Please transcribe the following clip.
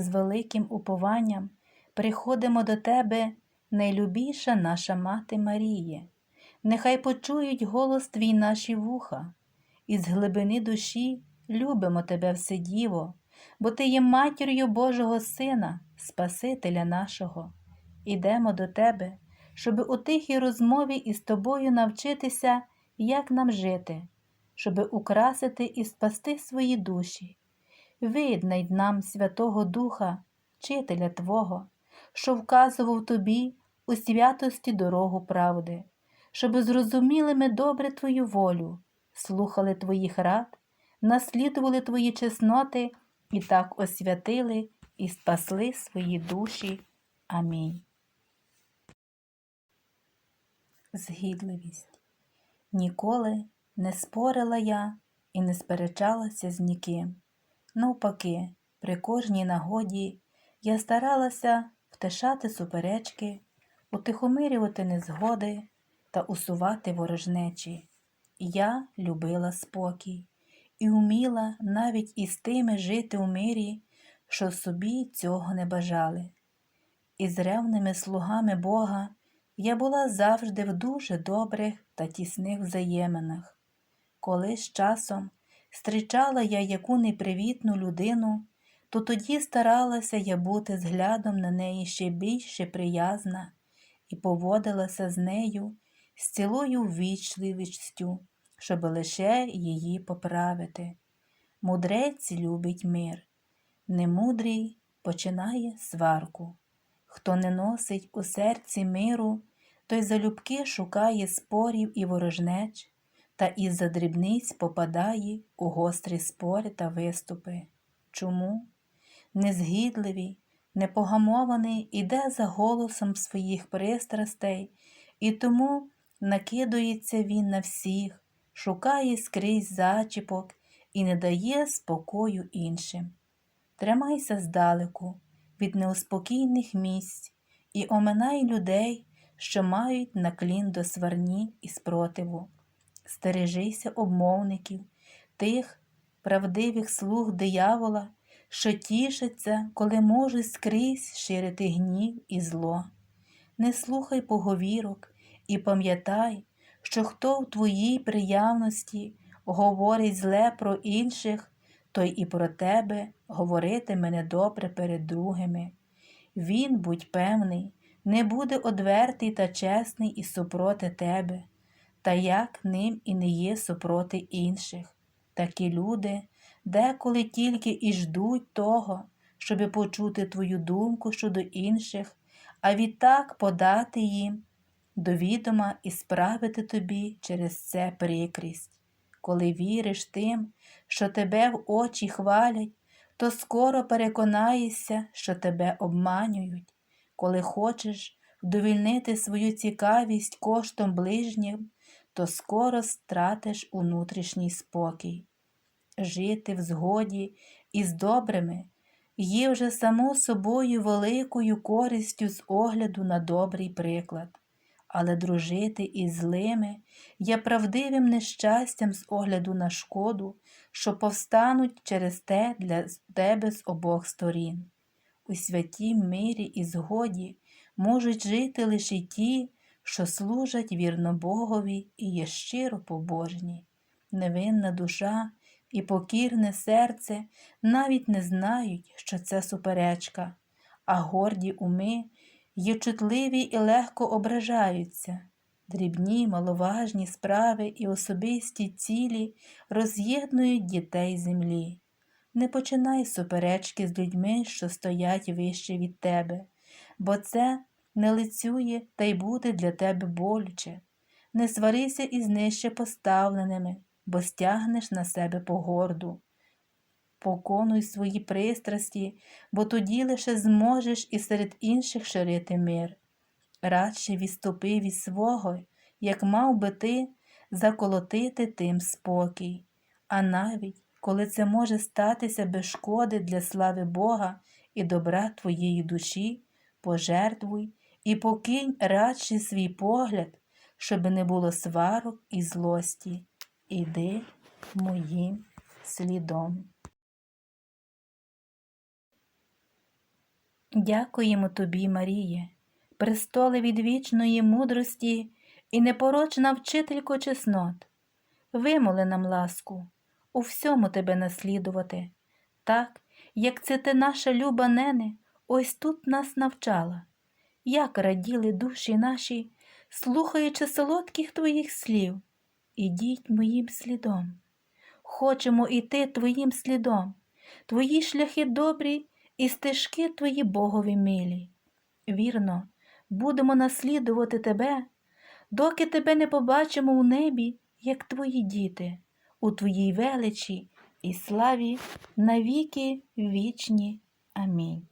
з великим упованням приходимо до Тебе, найлюбіша наша Мати Маріє. Нехай почують голос Твій наші вуха, і з глибини душі любимо Тебе Вседіво, бо Ти є матір'ю Божого Сина, Спасителя нашого. Ідемо до Тебе, щоби у тихій розмові із Тобою навчитися, як нам жити, щоби украсити і спасти свої душі. Виднай нам Святого Духа, Вчителя Твого, що вказував тобі у святості дорогу правди, щоби зрозуміли ми добре Твою волю, слухали Твоїх рад, наслідували Твої чесноти і так освятили і спасли свої душі. Амінь. Згідливість. Ніколи не спорила я і не сперечалася з ніким. Навпаки, при кожній нагоді я старалася втишати суперечки, утихомирювати незгоди та усувати ворожнечі. Я любила спокій і вміла навіть із тими жити у мирі, що собі цього не бажали. Із ревними слугами Бога я була завжди в дуже добрих та тісних взаєминах. Коли з часом зустрічала я яку непривітну людину, то тоді старалася я бути зглядом на неї ще більше приязна і поводилася з нею з цілою ввічливістю, щоб лише її поправити. Мудрець любить мир, немудрий починає сварку. Хто не носить у серці миру, той залюбки шукає спорів і ворожнеч, та із за дрібниць попадає у гострі спори та виступи. Чому? Незгідливий, непогамований іде за голосом своїх пристрастей, і тому накидується він на всіх, шукає скрізь зачіпок і не дає спокою іншим. Тримайся здалеку від неуспокійних місць і оминай людей, що мають наклін до сварні і спротиву. Стережися обмовників, тих правдивих слуг диявола, що тішаться, коли можуть скрізь ширити гнів і зло. Не слухай поговірок і пам'ятай, що хто в твоїй приявності говорить зле про інших, той і про тебе говоритиме недобре перед другими. Він, будь певний, не буде одвертий та чесний і супроти тебе, та як ним і не є супроти інших. Такі люди деколи тільки і ждуть того, щоби почути твою думку щодо інших, а відтак подати їм до відома і справити тобі через це прикрість. Коли віриш тим, що тебе в очі хвалять, то скоро переконаєшся, що тебе обманюють, коли хочеш вдовільнити свою цікавість коштом ближнім, то скоро стратиш внутрішній спокій. Жити в згоді із добрими є вже само собою великою користю з огляду на добрий приклад, але дружити із злими є правдивим нещастям з огляду на шкоду, що повстануть через те для тебе з обох сторін. У святім мирі і згоді можуть жити лише ті, що служать вірно Богові і є щиро побожні, невинна душа і покірне серце навіть не знають, що це суперечка, а горді уми є чутливі і легко ображаються. Дрібні, маловажні справи і особисті цілі роз'єднують дітей землі. Не починай суперечки з людьми, що стоять вище від тебе, бо це не лицює та й буде для тебе болюче. Не сварися із нижче поставленими, бо стягнеш на себе погорду. Поконуй свої пристрасті, бо тоді лише зможеш і серед інших ширити мир. Радше відступи від свого, як мав би ти заколотити тим спокій, а навіть коли це може статися без шкоди для слави Бога і добра твоєї душі, пожертвуй і покинь радше свій погляд, щоб не було сварок і злості. Іди моїм слідом. Дякуємо тобі, Маріє, престоле від вічної мудрості і непорочна вчителько чеснот. Вимоли нам ласку, у всьому тебе наслідувати, так, як це ти наша люба нене, ось тут нас навчала, як раділи душі наші, слухаючи солодких твоїх слів, ідіть моїм слідом. Хочемо іти твоїм слідом, твої шляхи добрі і стежки твої Богові милі. Вірно, будемо наслідувати тебе, доки тебе не побачимо у небі, як твої діти, у твоїй величі і славі навіки вічні. Амінь.